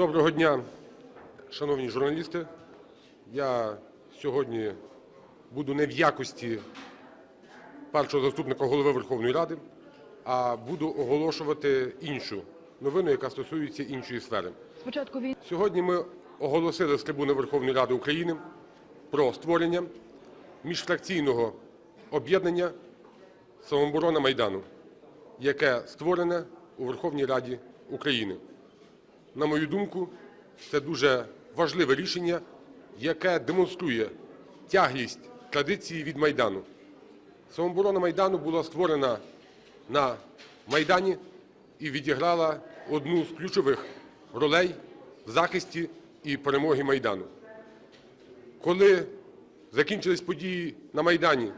Доброго дня, шановні журналісти. Я сьогодні буду не в якості першого заступника Голови Верховної Ради, а буду оголошувати іншу новину, яка стосується іншої сфери. Сьогодні ми оголосили з трибуни Верховної Ради України про створення міжфракційного об'єднання «Самооборона Майдану», яке створене у Верховній Раді України. На мою думку, це дуже важливе рішення, яке демонструє тяглість традиції від Майдану. Самооборона Майдану була створена на Майдані і відіграла одну з ключових ролей в захисті і перемоги Майдану. Коли закінчились події на Майдані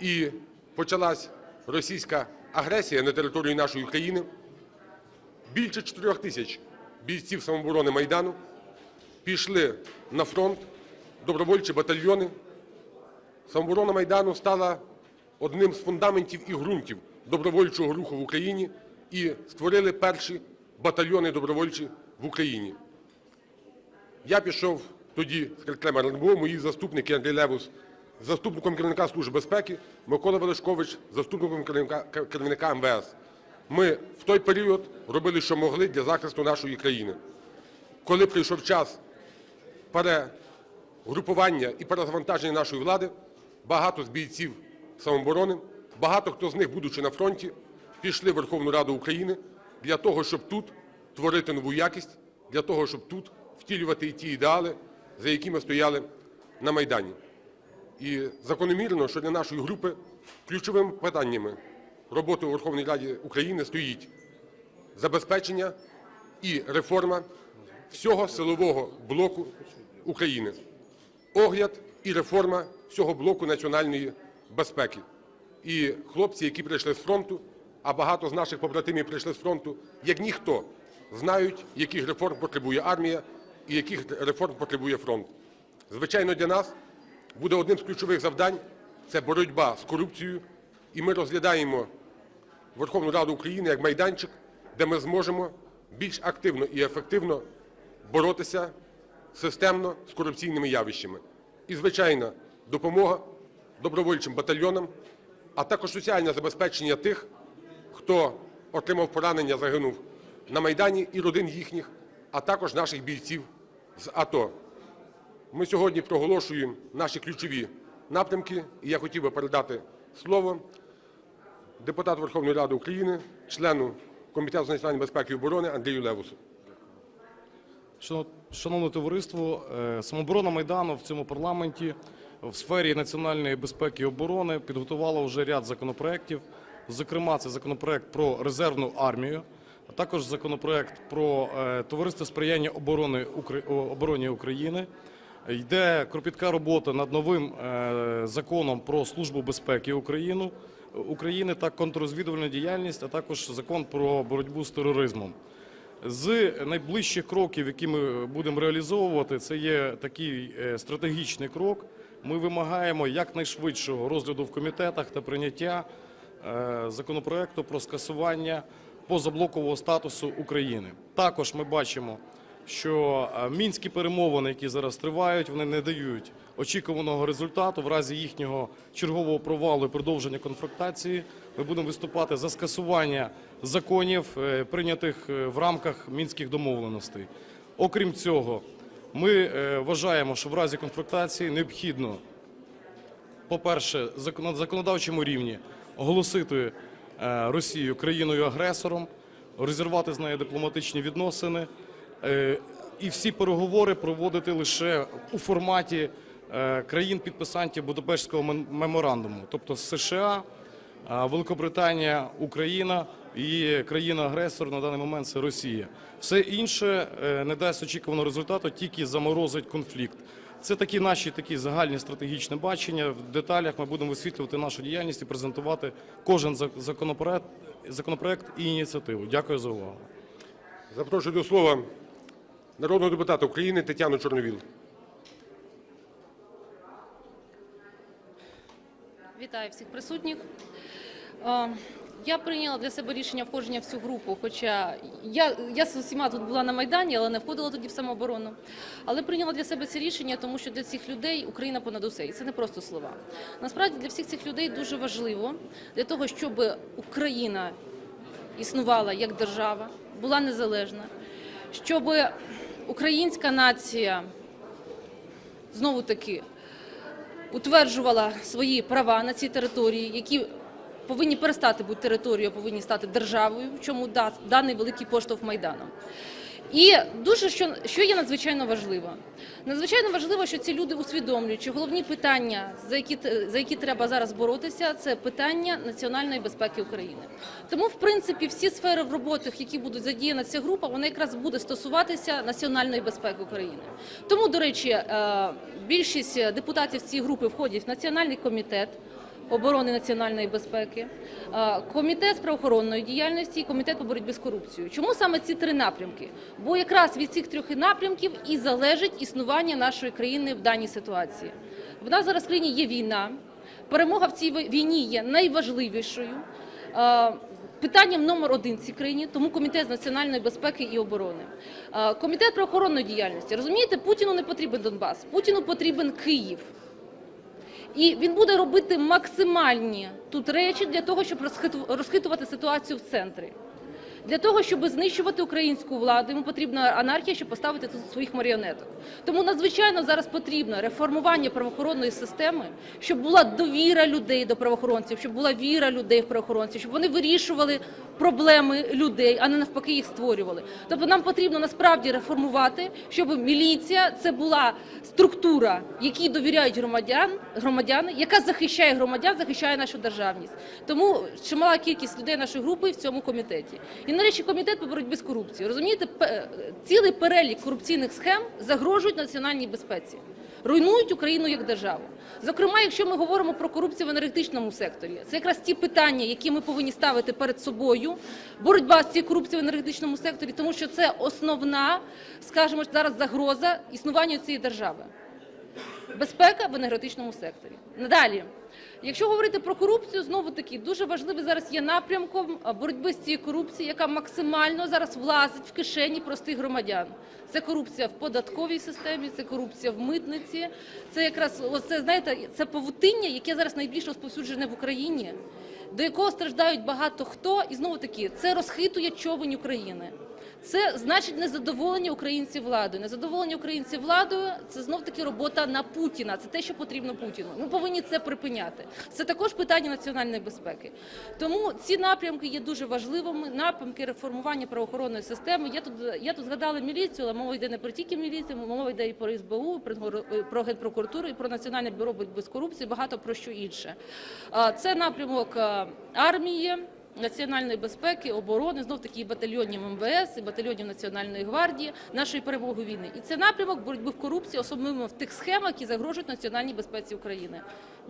і почалась російська агресія на території нашої країни, більше 4 тисяч бійців самооборони Майдану пішли на фронт, добровольчі батальйони. Самооборона Майдану стала одним з фундаментів і ґрунтів добровольчого руху в Україні і створили перші батальйони добровольчі в Україні. Я пішов тоді з Кремлем РНБО, мої заступники Андрій Левус, заступником керівника Служби безпеки, Микола Величкович, заступником керівника МВС. Ми в той період робили, що могли для захисту нашої країни. Коли прийшов час перегрупування і перезавантаження нашої влади, багато з бійців самооборони, багато хто з них, будучи на фронті, пішли в Верховну Раду України для того, щоб тут творити нову якість, для того, щоб тут втілювати і ті ідеали, за якими стояли на Майдані. І закономірно, що для нашої групи ключовими питаннями роботи у Верховній Раді України стоїть забезпечення і реформа всього силового блоку України, огляд і реформа всього блоку національної безпеки. І хлопці, які прийшли з фронту, а багато з наших побратимів прийшли з фронту, як ніхто знають, яких реформ потребує армія і яких реформ потребує фронт. Звичайно, для нас буде одним з ключових завдань це боротьба з корупцією, і ми розглядаємо Верховну Раду України як майданчик, де ми зможемо більш активно і ефективно боротися системно з корупційними явищами. І, звичайно, допомога добровольчим батальйонам, а також соціальне забезпечення тих, хто отримав поранення, загинув на Майдані, і родин їхніх, а також наших бійців з АТО. Ми сьогодні проголошуємо наші ключові напрямки, і я хотів би передати слово депутату Верховної Ради України, члену Комітету з національної безпеки і оборони Андрію Левусу. Шановне товариство, е, самооборона Майдану в цьому парламенті в сфері національної безпеки і оборони підготувала вже ряд законопроєктів. Зокрема, це законопроект про резервну армію, а також законопроект про е, товариство сприяння оборони обороні України. Йде кропітка робота над новим е, законом про службу безпеки України, України та контррозвідувальну діяльність, а також закон про боротьбу з тероризмом. З найближчих кроків, які ми будемо реалізовувати, це є такий е, стратегічний крок. Ми вимагаємо якнайшвидшого розгляду в комітетах та прийняття е, законопроекту про скасування позаблокового статусу України. Також ми бачимо, що е, мінські перемовини, які зараз тривають, вони не дають очікуваного результату. В разі їхнього чергового провалу і продовження конфронтації ми будемо виступати за скасування законів, е, прийнятих е, в рамках мінських домовленостей. Окрім цього, ми вважаємо, що в разі конфронтації необхідно по-перше, на законодавчому рівні оголосити Росію країною-агресором, розірвати з нею дипломатичні відносини і всі переговори проводити лише у форматі е, країн-підписантів Будапештського меморандуму, тобто США, е, Великобританія, Україна і країна-агресор на даний момент це Росія. Все інше е, не дасть очікуваного результату, тільки заморозить конфлікт. Це такі наші такі загальні стратегічні бачення. В деталях ми будемо висвітлювати нашу діяльність і презентувати кожен законопроект, законопроект і ініціативу. Дякую за увагу. Запрошую до слова народного депутата України Тетяну Чорновіл. Вітаю всіх присутніх. Е, Я прийняла для себе рішення входження в цю групу, хоча я, я з усіма тут була на Майдані, але не входила тоді в самооборону. Але прийняла для себе це рішення, тому що для цих людей Україна понад усе. І це не просто слова. Насправді для всіх цих людей дуже важливо для того, щоб Україна існувала як держава, була незалежна, щоб українська нація знову таки утверджувала свої права на цій території, які повинні перестати бути територією, а повинні стати державою, в чому даний великий поштовх Майдану. І дуже що, що є надзвичайно важливо. Надзвичайно важливо, що ці люди усвідомлюють, що головні питання, за які, за які треба зараз боротися, це питання національної безпеки України. Тому, в принципі, всі сфери в роботах, які будуть задіяна ця група, вона якраз буде стосуватися національної безпеки України. Тому, до речі, е, більшість депутатів цієї групи входять в національний комітет оборони національної безпеки, е, комітет з правоохоронної діяльності і комітет по боротьбі з корупцією. Чому саме ці три напрямки? Бо якраз від цих трьох напрямків і залежить існування нашої країни в даній ситуації. В нас зараз в країні є війна. Перемога в цій війні є найважливішою. е, Питанням номер один в цій країні, тому комітет з національної безпеки і оборони, Е, комітет правоохоронної діяльності. Розумієте, Путіну не потрібен Донбас, Путіну потрібен Київ. І він буде робити максимальні тут речі для того, щоб розхиту- розхитувати ситуацію в центрі. Для того, щоб знищувати українську владу, йому потрібна анархія, щоб поставити тут своїх маріонеток. Тому надзвичайно зараз потрібно реформування правоохоронної системи, щоб була довіра людей до правоохоронців, щоб була віра людей в правоохоронців, щоб вони вирішували проблеми людей, а не навпаки їх створювали. Тобто нам потрібно насправді реформувати, щоб міліція це була структура, якій довіряють громадян, громадяни, яка захищає громадян, захищає нашу державність. Тому чимала кількість людей нашої групи в цьому комітеті. І нарешті комітет по боротьбі з корупцією. Розумієте, цілий перелік корупційних схем загрожують національній безпеці. Руйнують Україну як державу. Зокрема, якщо ми говоримо про корупцію в енергетичному секторі, це якраз ті питання, які ми повинні ставити перед собою. Боротьба з цією корупцією в енергетичному секторі, тому що це основна, скажімо, зараз загроза існуванню цієї держави. Безпека в енергетичному секторі. Надалі, якщо говорити про корупцію, знову таки дуже важливий зараз є напрямком боротьби з цією корупцією, яка максимально зараз влазить в кишені простих громадян. Це корупція в податковій системі, це корупція в митниці. Це якраз оце знаєте, це павутиння, яке зараз найбільше розповсюджене в Україні, до якого страждають багато хто, і знову таки це розхитує човень України. Це значить незадоволення українців владою. Незадоволення українців владою це знов таки робота на Путіна. Це те, що потрібно Путіну. Ми повинні це припиняти. Це також питання національної безпеки. Тому ці напрямки є дуже важливими. Напрямки реформування правоохоронної системи. Я тут я тут згадала міліцію, але мова йде не про тільки міліцію, мова йде і про СБУ, про генпрокуратуру, і про національне бюро боротьби з корупцією, багато про що інше. Це напрямок армії національної безпеки, оборони, знов таки і батальйонів МВС, і батальйонів Національної гвардії, нашої перемоги війни. І це напрямок боротьби в корупції, особливо в тих схемах, які загрожують національній безпеці України.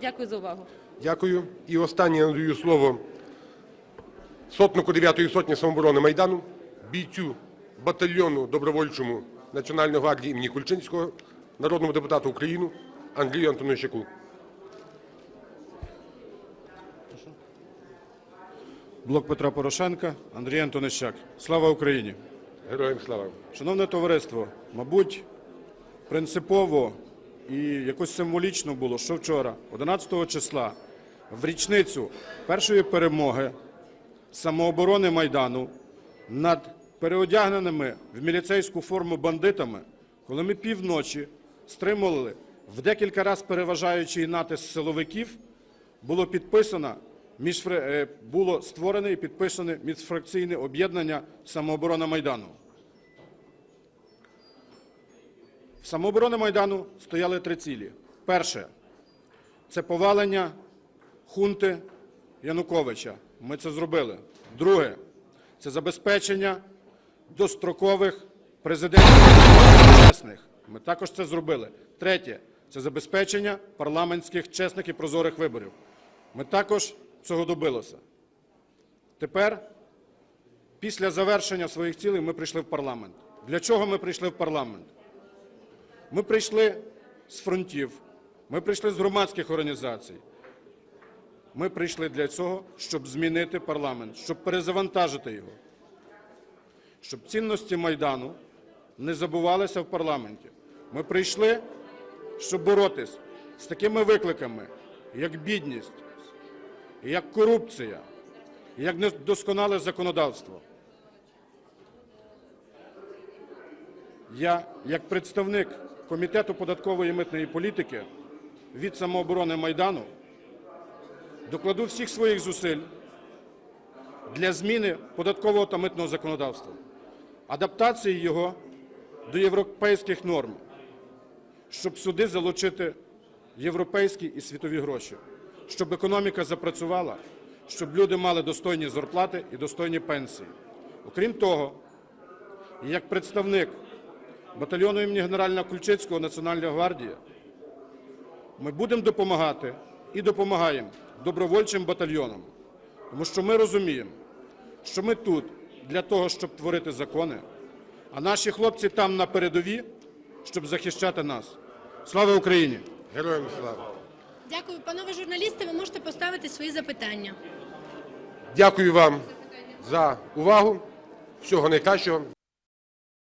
Дякую за увагу. Дякую. І останнє надаю слово сотнику 9-ї сотні самооборони Майдану, бійцю батальйону добровольчому Національної гвардії імені Кульчинського, народному депутату України Андрію Антонищаку. Блок Петра Порошенка, Андрій Антонищак. Слава Україні! Героям слава! Шановне товариство, мабуть, принципово і якось символічно було, що вчора, 11 числа, в річницю першої перемоги самооборони Майдану над переодягненими в міліцейську форму бандитами, коли ми півночі стримували в декілька разів переважаючий натиск силовиків, було підписано міжфре- е, було створене і підписане міжфракційне об'єднання самооборона Майдану. В самооборони Майдану стояли три цілі. Перше це повалення хунти Януковича. Ми це зробили. Друге це забезпечення дострокових президентських чесних. Ми також це зробили. Третє це забезпечення парламентських чесних і прозорих виборів. Ми також цього добилися. Тепер, після завершення своїх цілей, ми прийшли в парламент. Для чого ми прийшли в парламент? Ми прийшли з фронтів, ми прийшли з громадських організацій. Ми прийшли для цього, щоб змінити парламент, щоб перезавантажити його, щоб цінності Майдану не забувалися в парламенті. Ми прийшли, щоб боротись з такими викликами, як бідність, як корупція, як недосконале законодавство. Я, як представник Комітету податкової і митної політики від самооборони Майдану, докладу всіх своїх зусиль для зміни податкового та митного законодавства, адаптації його до європейських норм, щоб суди залучити європейські і світові гроші, щоб економіка запрацювала, щоб люди мали достойні зарплати і достойні пенсії. Окрім того, як представник батальйону імені генерального Кульчицького Національної гвардії, ми будемо допомагати і допомагаємо добровольчим батальйонам, тому що ми розуміємо, що ми тут для того, щоб творити закони, а наші хлопці там на передові, щоб захищати нас. Слава Україні! Героям слава! Дякую, панове журналісти. Ви можете поставити свої запитання. Дякую вам за увагу. Всього найкращого.